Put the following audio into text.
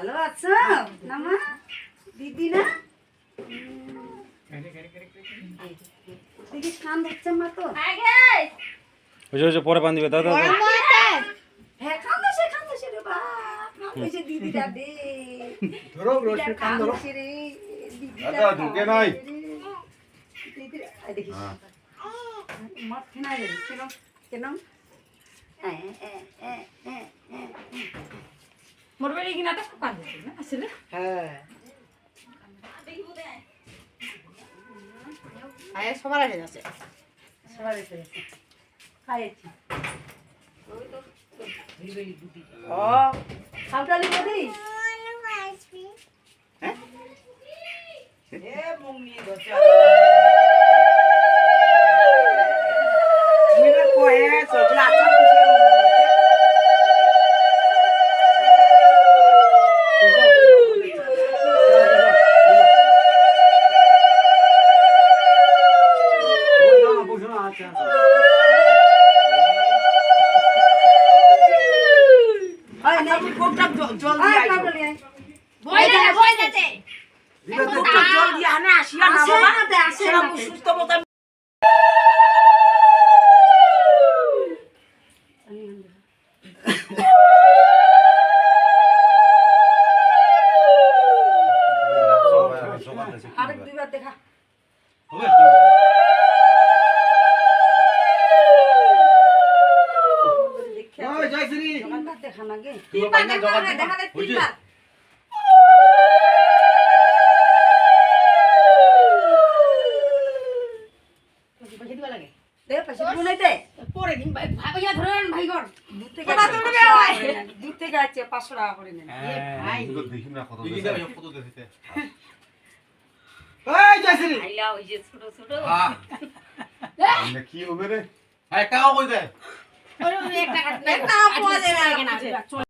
ভালো আছো? না মা দিদি না? দিদি কান ধরছে মা তো? বুঝে বুঝে পরে বান্ধিবে দাদা হ্যাঁ কান ধরছে কান ধরছে রে বাপ। কান ধরছে দিদিটা দে ধরো দিদিটা কান কান ধরো ধরছে রে দিদিটা দাদা, ঢুকে নাই। দিদির আই দেখিস। মাথে না রে কেন কেন এ, এ, এ, এ, এ, এ। মোর বাড়ি কিনা তো কান দিছি না? আসলে? হ্যাঁ। আয় সবার আগে যাচ্ছে। সবার ও বলি আচ্ছা ওই না কোকটা জল দিয়ে আই কাটলি আই বই দে বই আরেক দুইবার দেখা। দেখে দিন ভাই ভাইয়া ধরেন ভাই গর দূর থেকে তুলবে পাঁচশো টাকা করে নেন। দূর থেকে আছে পাঁচশো টাকা করে নেন। একটা কাটতে একটা পাওয়া যায় না